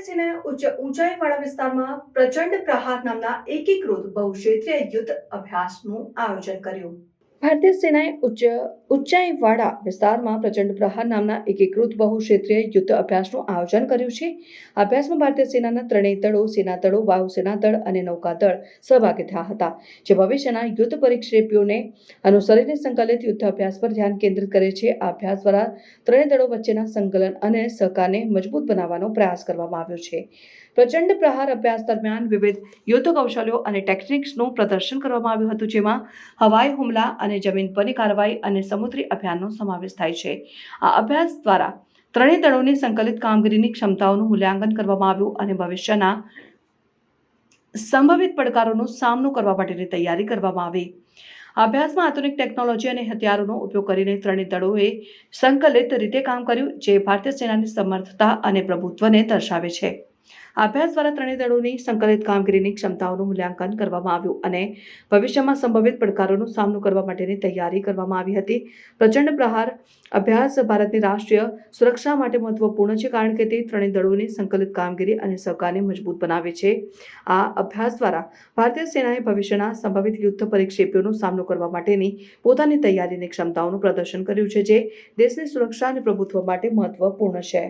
સેનાએ ઉચ્ચ ઊંચાઈવાળા વિસ્તારમાં પ્રચંડ પ્રહાર નામના એકીકૃત બહુક્ષેત્રીય યુદ્ધ અભ્યાસનું આયોજન કર્યું. ભારતીય સેનાએ ઉચ્ચ, ઊંચાઈવાળા વિસ્તારમાં પ્રચંડ પ્રહાર નામના એકીકૃત બહુક્ષેત્રીય યુદ્ધ અભ્યાસનું આયોજન કર્યું છે. અભ્યાસમાં ભારતીય સેનાના ત્રણેય દળો સેના દળો વાયુસેના દળ અને નૌકાદળ સહભાગી થયા હતા, જે ભવિષ્યના યુદ્ધ પરિક્ષેપીઓને અનુસરીને સંકલિત યુદ્ધ અભ્યાસ પર ધ્યાન કેન્દ્રિત કરે છે. આ અભ્યાસ દ્વારા ત્રણેય દળો વચ્ચેના સંકલન અને સહકારને મજબૂત બનાવવાનો પ્રયાસ કરવામાં આવ્યો છે. પ્રચંડ પ્રહાર અભ્યાસ દરમિયાન વિવિધ યુદ્ધ કૌશલ્યો અને ટેકનિક્સનું પ્રદર્શન કરવામાં આવ્યું હતું, જેમાં હવાઈ હુમલા અને જમીન પરની કાર્યવાહી અને સમુદ્રી અભિયાનનો સમાવેશ થાય છે. આ અભ્યાસ દ્વારા ત્રણેય દળોની સંકલિત કામગીરીની ક્ષમતાઓનું મૂલ્યાંકન કરવામાં આવ્યું અને ભવિષ્યના સંભવિત પડકારોનો સામનો કરવા માટેની તૈયારી કરવામાં આવી. અભ્યાસમાં આધુનિક ટેકનોલોજી અને હથિયારોનો ઉપયોગ કરીને ત્રણેય દળોએ સંકલિત રીતે કામ કર્યું, જે ભારતીય સેનાની સમર્થતા અને પ્રભુત્વને દર્શાવે છે. અભ્યાસ દ્વારા ત્રણેય દળોની સંકલિત કામગીરીની ક્ષમતાઓનું મૂલ્યાંકન કરવામાં આવ્યું અને ભવિષ્યમાં સંભવિત પડકારોનો સામનો કરવા માટેની તૈયારી કરવામાં આવી હતી. પ્રચંડ પ્રહાર, અભ્યાસ ભારતની રાષ્ટ્રીય સુરક્ષા માટે મહત્વપૂર્ણ છે કારણ કે તે ત્રણેય દળોની સંકલિત કામગીરી અને સહકારને મજબૂત બનાવે છે. આ અભ્યાસ દ્વારા ભારતીય સેનાએ ભવિષ્યના સંભવિત યુદ્ધ પરિક્ષેપોનો સામનો કરવા માટેની પોતાની તૈયારીની ક્ષમતાઓનું પ્રદર્શન કર્યું છે, જે દેશની સુરક્ષા અને પ્રભુત્વ માટે મહત્વપૂર્ણ છે.